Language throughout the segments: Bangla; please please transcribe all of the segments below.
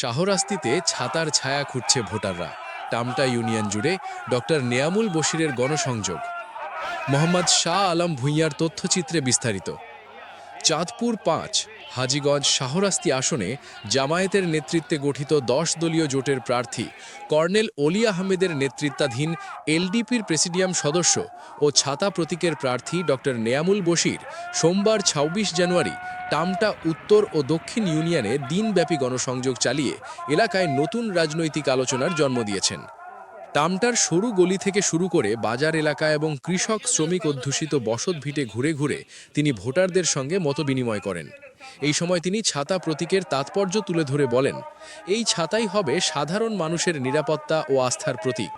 শাহরাস্তিতে ছাতার ছায়া খুঁজছে ভোটাররা। টামটা ইউনিয়ন জুড়ে ডক্টর নেয়ামুল বশিরের গণসংযোগ। মোহাম্মদ শাহ আলম ভুঁইয়ার তথ্যচিত্রে বিস্তারিত। চাঁদপুর পাঁচ হাজীগঞ্জ শাহরাস্তি আসনে জামায়াতের নেতৃত্বে গঠিত দশ দলীয় জোটের প্রার্থী কর্নেল অলি আহমেদের নেতৃত্বাধীন এলডিপির প্রেসিডিয়াম সদস্য ও ছাতা প্রতীকের প্রার্থী ডক্টর নেয়ামুল বশির সোমবার ২৬ জানুয়ারি টামটা উত্তর ও দক্ষিণ ইউনিয়নে দিনব্যাপী গণসংযোগ চালিয়ে এলাকায় নতুন রাজনৈতিক আলোচনার জন্ম দিয়েছেন। টামটার সরু গলি থেকে শুরু করে বাজার এলাকা এবং কৃষক, শ্রমিক অধ্যুষিত বসত ভিটে ঘুরে ঘুরে তিনি ভোটারদের সঙ্গে মতবিনিময় করেন। এই সময় তিনি ছাতা প্রতীকের তাৎপর্য তুলে ধরে বলেন, এই ছাতাই হবে সাধারণ মানুষের নিরাপত্তা ও আস্থার প্রতীক।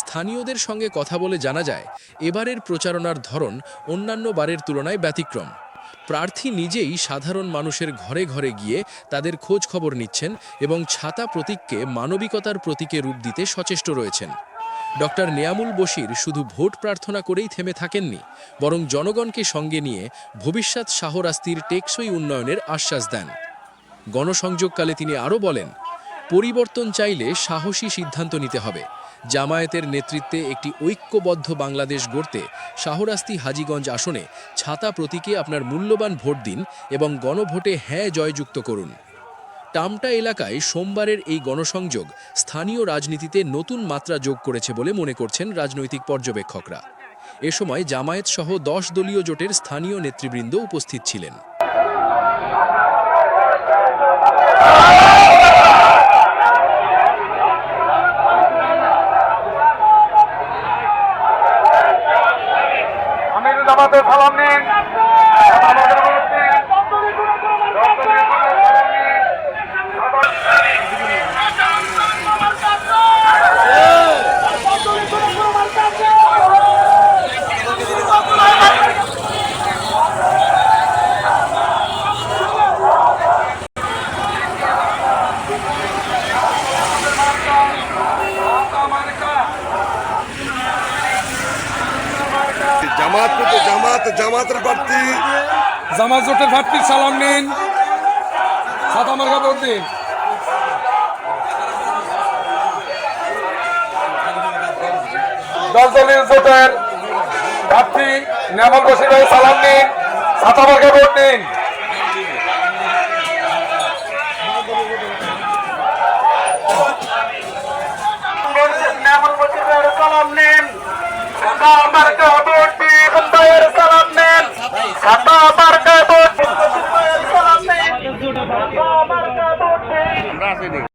স্থানীয়দের সঙ্গে কথা বলে জানা যায়, এবারের প্রচারণার ধরন অন্যান্য বারের তুলনায় ব্যতিক্রম। প্রার্থী নিজেই সাধারণ মানুষের ঘরে ঘরে গিয়ে তাদের খোঁজ খবর নিচ্ছেন এবং ছাতা প্রতীককে মানবিকতার প্রতীকে রূপ দিতে সচেষ্ট রয়েছেন। ডক্টর নেয়ামুল বশির শুধু ভোট প্রার্থনা করেই থেমে থাকেননি, বরং জনগণকে সঙ্গে নিয়ে ভবিষ্যৎ শাহরাস্তির টেকসই উন্নয়নের আশ্বাস দেন। গণসংযোগকালে তিনি আরও বলেন, পরিবর্তন চাইলে সাহসী সিদ্ধান্ত নিতে হবে। জামায়াতের নেতৃত্বে একটি ঐক্যবদ্ধ বাংলাদেশ গড়তে শাহরাস্তি হাজীগঞ্জ আসনে ছাতা প্রতীকে আপনার মূল্যবান ভোট দিন এবং গণভোটে হ্যাঁ জয়যুক্ত করুন। টামটা এলাকায় সোমবারের এই গণসংযোগ স্থানীয় রাজনীতিতে নতুন মাত্রা যোগ করেছে বলে মনে করছেন রাজনৈতিক পর্যবেক্ষকরা। এ সময় জামায়াত সহ দশ দলীয় জোটের স্থানীয় নেতৃবৃন্দ উপস্থিত ছিলেন। জামাতের সালাম নিন। জামাত জামাত জামাতের প্রার্থী। জামাত জোটের প্রার্থীর সালাম নিন। সাদা মার্কা ভোট দিন। দশ দলীয় জোটের প্রার্থী নেমল বসির ভাই সালাম নিন। সাদা মার্কা ভোট দিন। নেমল বসির ভাইয়ের সালাম নিন। সাদা মার্কা সাদা